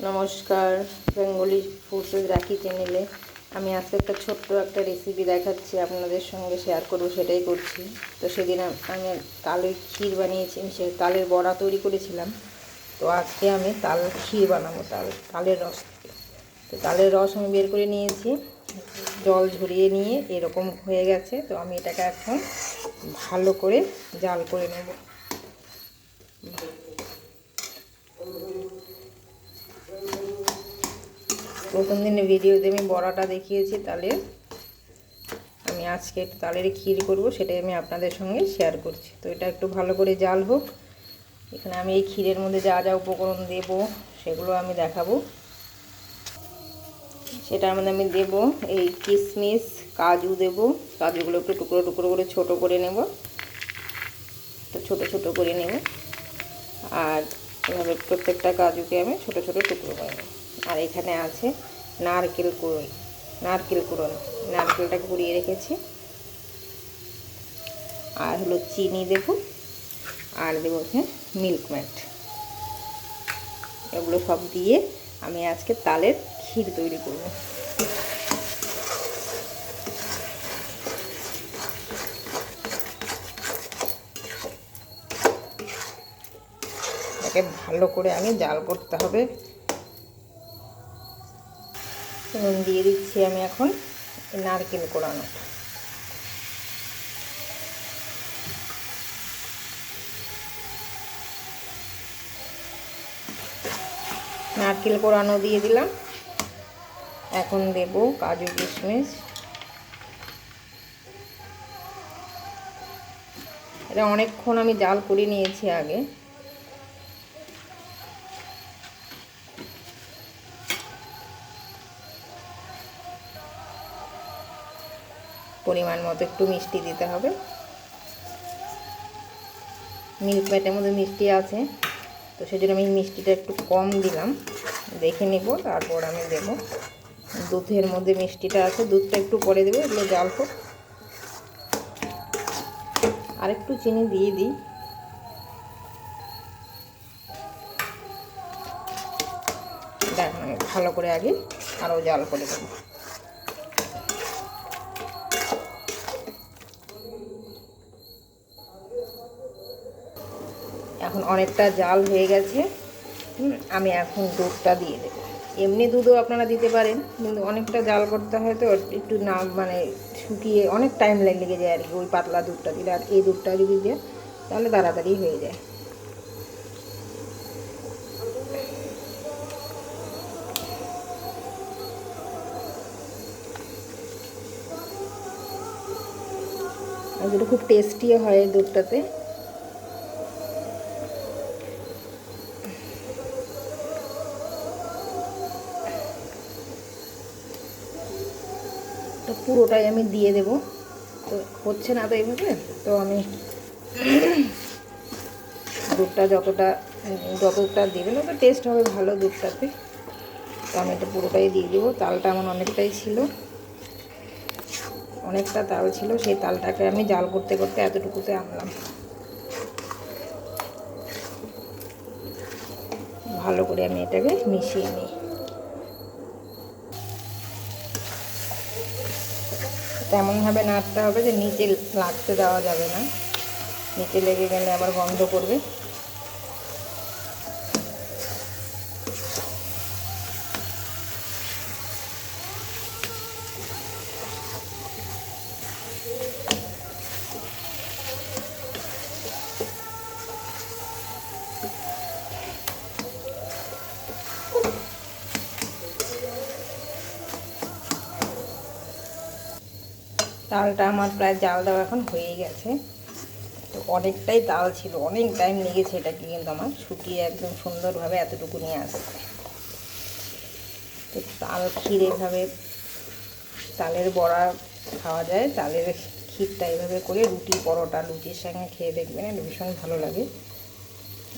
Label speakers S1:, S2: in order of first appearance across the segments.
S1: নমস্কার, Bengali foods রাখি চ্যানেলে আমি আজকে একটা ছোট্ট একটা রেসিপি দেখাচ্ছি, আপনাদের সঙ্গে শেয়ার করব, সেটাই করছি। তো সেদিন আমি তালের ক্ষীর বানিয়েছি সে তালের বড়া তৈরি করেছিলাম। তো আজকে আমি তাল, ক্ষীর বানাবো, তাল, তালের রস তো তালের রস আমি বের করে নিয়েছি, জল ঝরিয়ে নিয়ে এরকম হয়ে গেছে। তো আমি এটাকে এখন ভালো করে জাল করে নেব। প্রথম দিনের ভিডিওতে আমি বড়াটা দেখিয়েছি, তালের। আমি আজকে একটু তালের ক্ষীর করব, সেটাই আমি আপনাদের সঙ্গে শেয়ার করছি। তো এটা একটু ভালো করে জাল হোক। এখানে আমি এই ক্ষীরের মধ্যে যা যা উপকরণ দেব, সেগুলো আমি দেখাবো। সেটার মধ্যে আমি দেব এই কিশমিশ কাজু দেব। কাজুগুলো একটু টুকরো টুকরো করে ছোট করে নেব। তো ছোট ছোট করে নেব। আর এভাবে প্রত্যেকটা কাজুকে আমি ছোট ছোট টুকরো করে নেব। আর এখানে আছে নারকেল কুড়োই নারকেল কুড়োনো নারকেলটাকে কুড়িয়ে রেখেছি। আর হলো চিনি দেব, আর দেবো মিল্ক ম্যাট। এগুলো সব দিয়ে আমি আজকে তালের ক্ষীর তৈরি করব। ভালো করে আমি জাল করতে হবে। এবং দিয়ে দিচ্ছি আমি এখন নারকেল কোড়ানো নারকেল কোড়ানো দিয়ে দিলাম। এখন দেব কাজু কিশমিশ। এটা অনেকক্ষণ আমি জাল করে নিয়েছি আগে। পরিমাণ মতো একটু মিষ্টি দিতে হবে। মিল্ক প্যাটের মধ্যে মিষ্টি আছে, তো সেই জন্য আমি মিষ্টিটা একটু কম দিলাম। দেখে নেব, তারপর আমি দেব। দুধের মধ্যে মিষ্টিটা আছে, দুধটা একটু পরে দেবো, এগুলো জাল হোক। আর একটু চিনি দিয়ে দিই। দেখ আমি ভালো করে আগে আরও জাল করে দেবো। এখন অনেকটা জাল হয়ে গেছে। আমি এখন দুধটা দিয়ে দেবো। এমনি দুধও আপনারা দিতে পারেন, কিন্তু অনেকটা জাল করতে হয় তো, একটু না মানে শুকিয়ে অনেক টাইম লেগে যায় আর কি, ওই পাতলা দুধটা দিলে। আর এই দুধটা যদি দেয় তাহলে তাড়াতাড়ি হয়ে যায়। যেটা খুব টেস্টিও হয় দুধটাতে তো পুরোটাই আমি দিয়ে দেব। তো হচ্ছে না তো এইভাবে, তো আমি দুধটা যতটা যতটা দেবেন তত টেস্ট হবে ভালো দুধটাতে। তো আমি এটা পুরোটাই দিয়ে দেবো। তালটা আমার অনেকটাই ছিল। অনেকটা তাল ছিল, সেই তালটাকে আমি জাল করতে করতে এতটুকুতে আনলাম। ভালো করে আমি এটাকে মিশিয়ে নিই। তেমনভাবে নাড়তে হবে যে নিচে লাগতে দেওয়া যাবে না। নিচে লেগে গেলে আবার গন্ধ করবে তালটা আমার প্রায় জাল দেওয়া এখন হয়ে গেছে। তো অনেকটাই তাল ছিল, অনেক টাইম লেগেছে এটাকে কিন্তু আমার শুকিয়ে একদম সুন্দরভাবে এতটুকু নিয়ে আসতে। তো তাল ক্ষীর এভাবে, তালের বড়া খাওয়া যায়, তালের ক্ষীরটা এভাবে করে রুটি, পরোটা, লুচির সঙ্গে খেয়ে দেখবেন, এটা ভীষণ ভালো লাগে।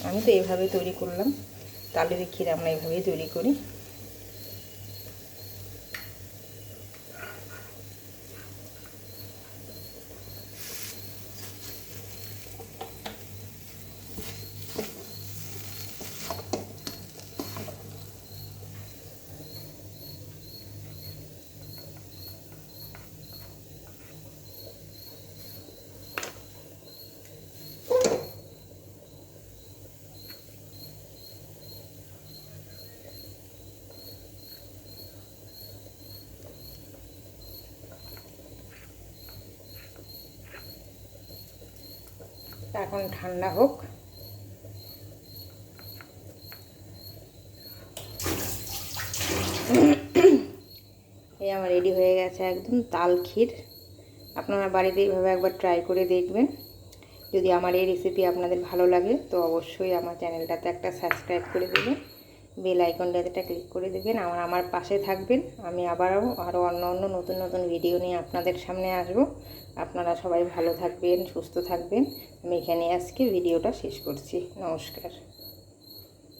S1: আমি তো এভাবে তৈরি করলাম, তালের ক্ষীর আমরা এভাবেই তৈরি করি। এখন ঠান্ডা হোক। এই আমার রেডি হয়ে গেছে একদম তাল ক্ষীর। আপনারা বাড়িতে এইভাবে একবার ট্রাই করে দেখবেন। যদি আমার এই রেসিপি আপনাদের ভালো লাগে, তো অবশ্যই আমার চ্যানেলটাতে একটা সাবস্ক্রাইব করে দেবেন। বেল আইকনটাতে ক্লিক করে দেবেন, আমার আমার পাশে থাকবেন। আমি আবারও আরও অন্য অন্য নতুন নতুন ভিডিও নিয়ে আপনাদের সামনে আসব। আপনারা সবাই ভালো থাকবেন, সুস্থ থাকবেন। আমি এখানে আজকে ভিডিওটা শেষ করছি। নমস্কার।